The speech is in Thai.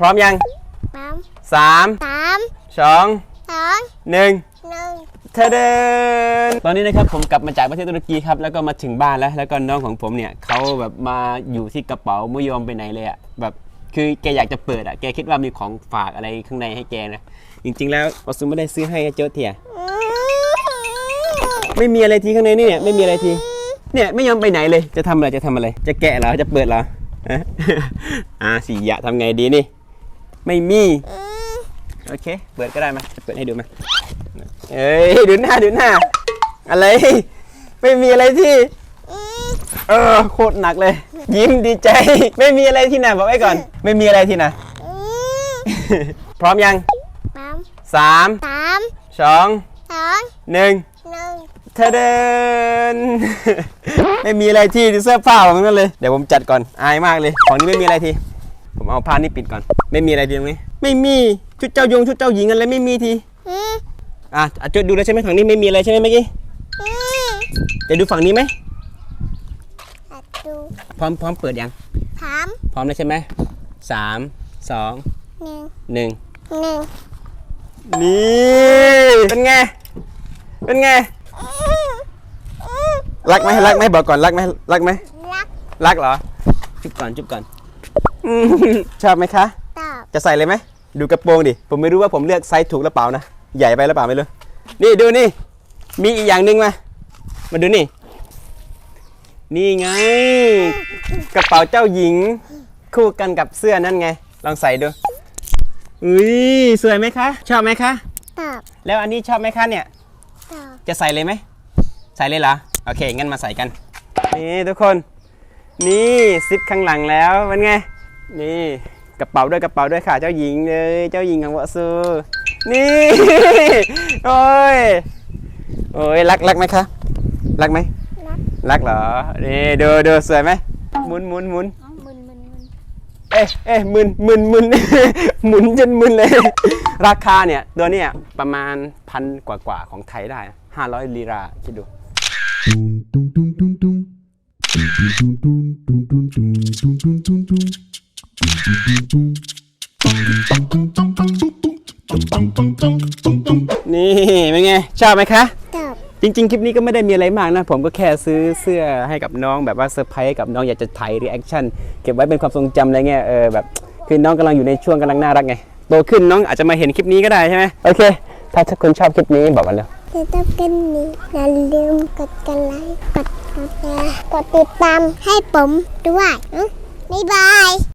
พร้อมยังสามสามสามสองสองหนึ่งหนึ่งเธอเดินตอนนี้นะครับผมกลับมาจากประเทศตุรกีครับแล้วก็มาถึงบ้านแล้ว แล้วก็น้องของผมเนี่ยเขาแบบมาอยู่ที่กระเป๋าไม่ยอมไปไหนเลยอะแบบคือแกอยากจะเปิดอะแกคิดว่ามีของฝากอะไรข้างในให้แกนะจริง ๆ แล้วออซุมไม่ได้ซื้อให้เจ้าเถียไม่มีอะไรทีข้างในนี่เนี่ยไม่มีอะไรทีเนี่ยไม่ยอมไปไหนเลยจะทำอะไรจะทำอะไร จะแกะเหรอจะเปิดเหรอฮะอ่าสียะทำไงดีนี่ ไม่มี โอเค เปิดก็ได้มาเปิดให้ดูมาเอ้ย ดูหน้า ดูหน้า อะไร ไม่มีอะไรที่ เออ โคตรหนักเลย ยิ้มดีใจ ไม่มีอะไรที่ไหนะบอกไว้ก่อน ไม่มีอะไรที่ไหนะพร้อมยังสามสามสามสองสองหนึ่งหนึ่งเธอเดิน ไม่มีอะไรที่เสื้อผ้าของนั่นเลย เดี๋ยวผมจัดก่อน อายมากเลย ของนี้ไม่มีอะไรที ผมเอาผ้านี่ปิดก่อน ไม่มีอะไรทีตรงนี้ ไม่มีชุดเจ้ายงชุดเจ้าหญิงอะไรไม่มีทีอืมอะอะจุดดูแล้วใช่ไหมฝั่งนี้ไม่มีอะไรใช่ไหมเมื่อกี้อืมจะดูฝั่งนี้ไหมอะดูพร้อมพร้อมเปิดยังสามพร้อมแล้วใช่ไหมสามสองหนึ่งหนึ่งหนึ่งนี่เป็นไงเป็นไงอืมอืมรักไหมรักไหมบอกก่อนรักไหมรักไหมรักรักเหรอจุ๊บก่อนจุ๊บก่อน อืมชอบไหมคะ ตอบจะใส่เลยไหม ดูกระโปรงดิ ผมไม่รู้ว่าผมเลือกไซส์ถูกหรือเปล่านะ ใหญ่ไปหรือเปล่าไม่รู้ นี่ดูนี่ มีอีกอย่างหนึ่งมา มาดูนี่ นี่ไง กระเป๋าเจ้าหญิง คู่กันกับเสื้อนั่นไง ลองใส่ดู อุ้ยสวยไหมคะ ชอบไหมคะ ตอบแล้วอันนี้ชอบไหมคะเนี่ย ตอบจะใส่เลยไหม ใส่เลยเหรอ โอเค งั้นมาใส่กัน นี่ทุกคน นี่ซิปข้างหลังแล้วเป็นไง นี่กระเป๋าด้วยกระเป๋าด้วยค่ะ เจ้าหญิงเลยเจ้าหญิงของวะซูนี่โอ้ยโอ้ยรักรักไหมคะรักไหมรักรักเหรอนี่ดูดูสวยไหมหมุนหมุนหมุนอ๋อมึนมึนมึนเอ๊ะเอ๊ะมึนมึนมึนหมุนจนมึนเลย ราคาเนี่ยตัวเนี่ยประมาณพันกว่ากว่าๆของไทยได้ห้าร้อยลีราคิดดู Dum dum dum dum dum. Dum dum dum dum dum dum dum dum dum dum. Dum dum dum dum. Dum dum dum dum dum dum. นี่เป็นไงชอบไหมคะตอบจริงๆ คลิปนี้ก็ไม่ได้มีอะไรมากนะ ผมก็แค่ซื้อเสื้อให้กับน้องแบบว่าเซอร์ไพรส์กับน้องอยากจะถ่ายรีแอคชั่นเก็บไว้เป็นความทรงจำอะไรเงี้ยเออแบบคือน้องกำลังอยู่ในช่วงกำลังน่ารักไงโตขึ้นน้องอาจจะมาเห็นคลิปนี้ก็ได้ใช่ไหมโอเค ถ้าคุณชอบคลิปนี้บอกกันเลย จะต้องกันนี้อย่าลืมกดกันไลค์กดกดแชร์กดติดตามให้ผมด้วยอืมบ๊ายบาย